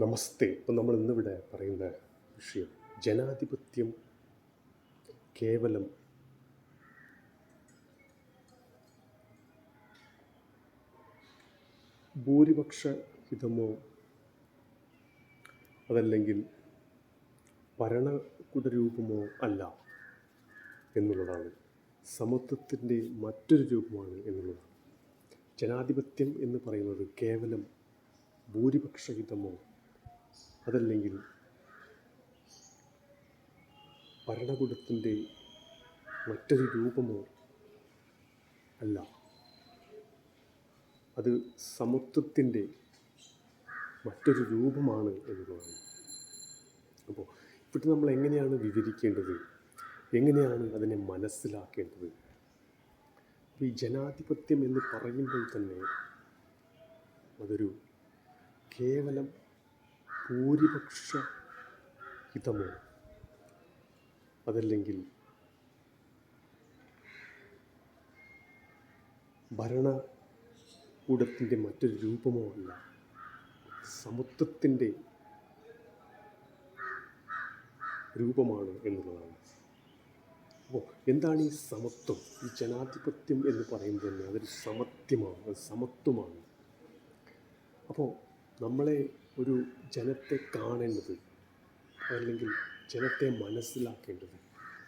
നമസ്തേ. ഇപ്പം നമ്മൾ ഇന്നിവിടെ പറയുന്ന വിഷയം ജനാധിപത്യം കേവലം ഭൂരിപക്ഷ ഹിതമോ അതല്ലെങ്കിൽ ഭരണകുടരൂപമോ അല്ല എന്നുള്ളതാണ്. സമത്വത്തിന്റെ മറ്റൊരു രൂപമാണ് എന്നുള്ളതാണ്. ജനാധിപത്യം എന്ന് പറയുന്നത് കേവലം ഭൂരിപക്ഷഹിതമോ അതല്ലെങ്കിൽ ഭരണകൂടത്തിന്റെ മറ്റൊരു രൂപമോ അല്ല. അത് സമത്വത്തിന്റെ മറ്റൊരു രൂപമാണ് എന്നുള്ളതാണ് അപ്പോൾ ഇവിടെ നമ്മൾ എങ്ങനെയാണ് വിവരിക്കേണ്ടത്? എങ്ങനെയാണ് അതിനെ മനസ്സിലാക്കേണ്ടത്? അപ്പോൾ ഈ ജനാധിപത്യം എന്ന് പറയുമ്പോൾ തന്നെ അതൊരു കേവലം ഭൂരിപക്ഷ ഹിതമോ? അതല്ലെങ്കിൽ ഭരണകൂടത്തിന്റെ മറ്റൊരു രൂപമോ അല്ല സമത്വത്തിന്റെ രൂപമാണ് എന്നുള്ളതാണ്. അപ്പോൾ എന്താണ് ഈ സമത്വം? ഈ ജനാധിപത്യം എന്ന് പറയുമ്പോൾ തന്നെ അതൊരു സമത്വമാണ് സമത്വമാണ്. അപ്പോൾ നമ്മളെ ഒരു ജനത്തെ കാണേണ്ടത് അല്ലെങ്കിൽ ജനത്തെ മനസ്സിലാക്കേണ്ടത്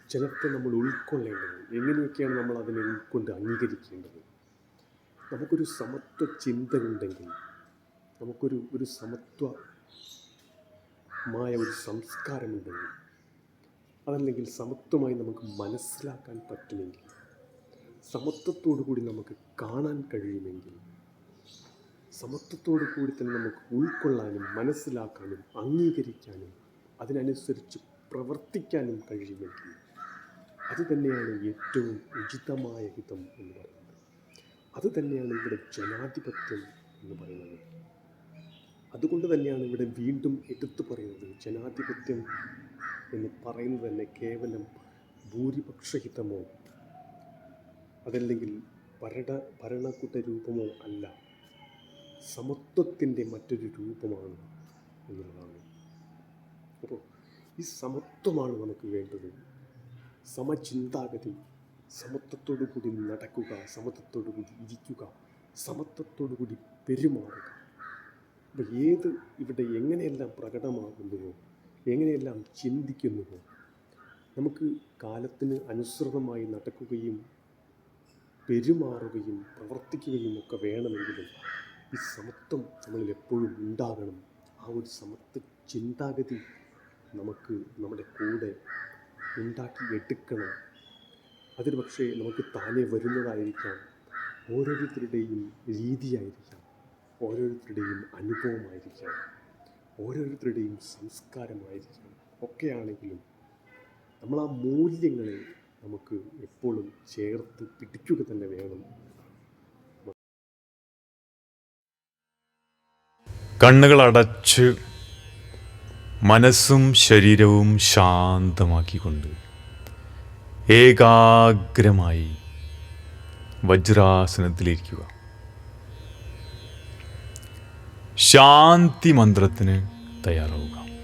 ജനത്തെ നമ്മൾ ഉൾക്കൊള്ളേണ്ടത് എങ്ങനെയൊക്കെയാണ് നമ്മൾ അതിനെ ഉൾക്കൊണ്ട് അംഗീകരിക്കേണ്ടത്? നമുക്കൊരു സമത്വ ചിന്ത ഉണ്ടെങ്കിൽ നമുക്കൊരു ഒരു സമത്വമായ ഒരു സംസ്കാരമുണ്ടെങ്കിൽ അതല്ലെങ്കിൽ സമത്വമായി നമുക്ക് മനസ്സിലാക്കാൻ പറ്റുമെങ്കിൽ സമത്വത്തോടു കൂടി നമുക്ക് കാണാൻ കഴിയുമെങ്കിൽ സമത്വത്തോടു കൂടി തന്നെ നമുക്ക് ഉൾക്കൊള്ളാനും മനസ്സിലാക്കാനും അംഗീകരിക്കാനും അതിനനുസരിച്ച് പ്രവർത്തിക്കാനും കഴിയുമെങ്കിൽ അത് തന്നെയാണ് ഏറ്റവും ഉചിതമായ ഹിതം എന്ന് പറയുന്നത്. അത് തന്നെയാണ് ഇവിടെ ജനാധിപത്യം എന്ന് പറയുന്നത്. അതുകൊണ്ട് തന്നെയാണ് ഇവിടെ വീണ്ടും എടുത്തു പറയുന്നത് ജനാധിപത്യം എന്ന് പറയുന്നത് തന്നെ കേവലം ഭൂരിപക്ഷഹിതമോ അതല്ലെങ്കിൽ ഭരണ ഭരണകൂട്ട രൂപമോ അല്ല. സമത്വത്തിന്റെ മറ്റൊരു രൂപമാണ് എന്നുള്ളതാണ്. അപ്പോൾ ഈ സമത്വമാണ് നമുക്ക് വേണ്ടത്. സമചിന്താഗതി സമത്വത്തോടു കൂടി നടക്കുക സമത്വത്തോടു കൂടി ഇരിക്കുക സമത്വത്തോടു കൂടി പെരുമാറുക. അപ്പോൾ ഏത് ഇവിടെ എങ്ങനെയെല്ലാം പ്രകടമാകുന്നുവോ എങ്ങനെയെല്ലാം ചിന്തിക്കുന്നുവോ നമുക്ക് കാലത്തിന് അനുസൃതമായി നടക്കുകയും പെരുമാറുകയും പ്രവർത്തിക്കുകയും ഒക്കെ വേണമെങ്കിലും ഈ സമത്വം നമ്മളിൽ എപ്പോഴും ഉണ്ടാകണം. ആ ഒരു സമത്വ ചിന്താഗതി നമുക്ക് നമ്മുടെ കൂടെ ഉണ്ടാക്കി എടുക്കണം. അതിന് പക്ഷേ നമുക്ക് താനെ വരുന്നതായിരിക്കാം. ഓരോരുത്തരുടെയും രീതിയായിരിക്കാം. ഓരോരുത്തരുടെയും അനുഭവമായിരിക്കാം. ഓരോരുത്തരുടെയും സംസ്കാരമായിരിക്കാം. ഒക്കെയാണെങ്കിലും നമ്മൾ ആ മൂല്യങ്ങളെ നമുക്ക് എപ്പോഴും ചേർത്ത് പിടിക്കുക തന്നെ വേണം. കണ്ണുകൾ അടച്ച് മനസ്സും ശരീരവും ശാന്തമാക്കിക്കൊണ്ട് ഏകാഗ്രമായി വജ്രാസനത്തിലിരിക്കുക. ശാന്തി മന്ത്രത്തിന് തയ്യാറാവുക.